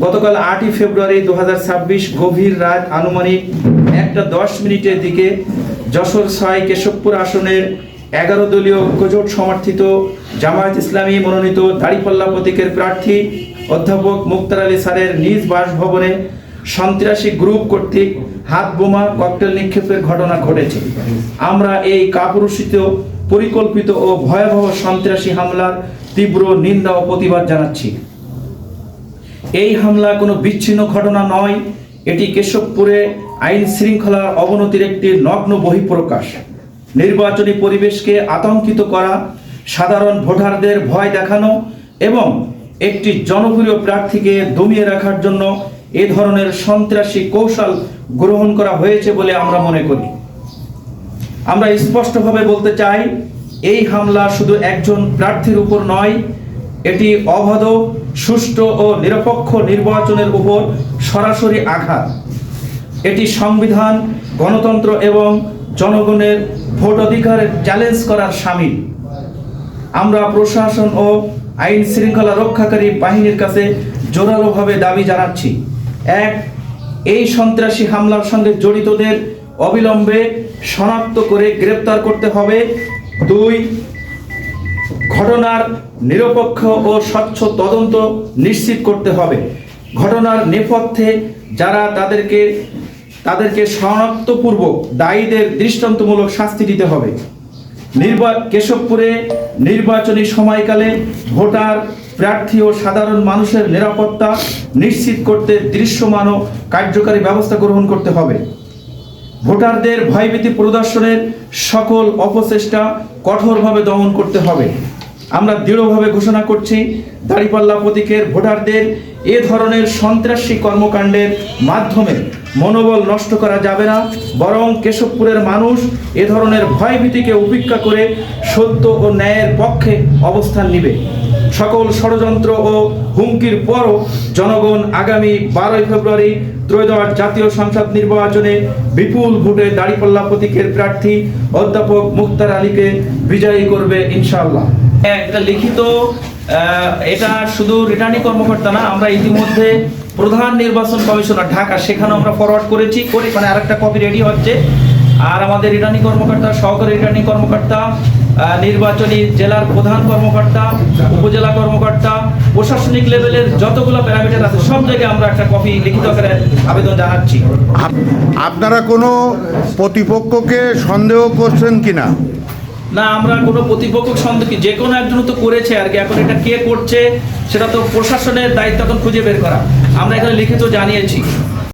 গতকাল আটই ফেব্রুয়ারি দু হাজার ছাব্বিশ গভীর রাত আনুমানিক একটা দশ মিনিটের দিকে যশোর ছয় কেশবপুর আসনের এগারো দলীয় ঐক্যজোট সমর্থিত জামায়াত ইসলামী মনোনীত দাড়িপাল্লা প্রতীকের প্রার্থী অধ্যাপক মুক্তার আলী স্যারের নিজ বাসভবনে সন্ত্রাসী গ্রুপ কর্তৃক হাত বোমা ককটেল নিক্ষেপের ঘটনা ঘটেছে। আমরা এই কাপুরুষিত, পরিকল্পিত ও ভয়াবহ সন্ত্রাসী হামলার তীব্র নিন্দা ও প্রতিবাদ জানাচ্ছি। এই হামলা কোনো বিচ্ছিন্ন ঘটনা নয়। এটি কেশবপুরে আইন শৃঙ্খলার অবনতির একটি নগ্ন বহিঃপ্রকাশ। নির্বাচনী পরিবেশকে আতঙ্কিত করা, সাধারণ ভোটারদের ভয় দেখানো এবং একটি জনপ্রিয় প্রার্থীকে দমিয়ে রাখার জন্য এ ধরনের সন্ত্রাসী কৌশল গ্রহণ করা হয়েছে বলে আমরা মনে করি। আমরা স্পষ্টভাবে বলতে চাই, এই হামলা শুধু একজন প্রার্থীর উপর নয় এটি অবাধ, সুষ্ঠু ও নিরপেক্ষ নির্বাচনের উপর সরাসরি আঘাত। এটি সংবিধান, গণতন্ত্র এবং জনগণের ভোট অধিকারের চ্যালেঞ্জ করার সামিল। আমরা প্রশাসন ও আইন শৃঙ্খলা রক্ষাকারী বাহিনীর কাছে জোরালোভাবে দাবি জানাচ্ছি। এক, এই সন্ত্রাসী হামলার সঙ্গে জড়িতদের অবিলম্বে শনাক্ত করে গ্রেপ্তার করতে হবে। দুই ঘটনার নিরপেক্ষ ও স্বচ্ছ তদন্ত নিশ্চিত করতে হবে। ঘটনার নেপথ্যে যারা তাদেরকে তাদেরকে শনাক্তপূর্বক দায়ীদের দৃষ্টান্তমূলক শাস্তি দিতে হবে। নির্বা, কেশবপুরে নির্বাচনী সময়কালে ভোটার, প্রার্থী ও সাধারণ মানুষের নিরাপত্তা নিশ্চিত করতে দৃশ্যমান ও কার্যকারী ব্যবস্থা গ্রহণ করতে হবে। ভোটারদের ভয়ভীতি প্রদর্শনের সকল অপচেষ্টা কঠোরভাবে দমন করতে হবে। আমরা দৃঢ়ভাবে ঘোষণা করছি, দাড়িপাল্লা প্রতীকের ভোটারদের এ ধরনের সন্ত্রাসী কর্মকাণ্ডের মাধ্যমে মনোবল নষ্ট করা যাবে না, বরং কেশবপুরের মানুষ এ ধরনের ভয়ভীতিকে উপেক্ষা করে সত্য ও ন্যায়ের পক্ষে অবস্থান নিবে। সকল ষড়যন্ত্র ও হুমকির পরও জনগণ আগামী বারোই ফেব্রুয়ারি ত্রয়োদশ জাতীয় সংসদ নির্বাচনে বিপুল ভোটে দাড়িপাল্লা প্রতীকের প্রার্থী অধ্যাপক মুক্তার আলীকে বিজয়ী করবে ইনশাআল্লাহ। হ্যাঁ, এটা লিখিত এটা শুধু রিটার্নিং কর্মকর্তা না আমরা ইতিমধ্যে প্রধান নির্বাচন কমিশনার ঢাকা সেখানে আমরা ফরওয়ার্ড করেছি করে মানে আরেকটা কপি রেডি হচ্ছে। আর আমাদের রিটার্নিং কর্মকর্তা সহকারী রিটার্নিং কর্মকর্তা নির্বাচনী জেলার প্রধান কর্মকর্তা উপজেলা কর্মকর্তা প্রশাসনিক লেভেলের যতগুলো প্যারামিটার আছে সব জায়গায় আমরা একটা কপি লিখিত আকারে আবেদন জানাচ্ছি। আপনারা কোনো প্রতিপক্ষকে সন্দেহ করছেন কিনা? না আমরা কোনো প্রতিপক্ষ সন্দেহ কি? যে কোনো একজন তো করেছে আর কি। এখন এটা কে করছে সেটা তো প্রশাসনের দায়িত্ব এখন খুঁজে বের করা। আমরা এখানে লিখিত জানিয়েছি।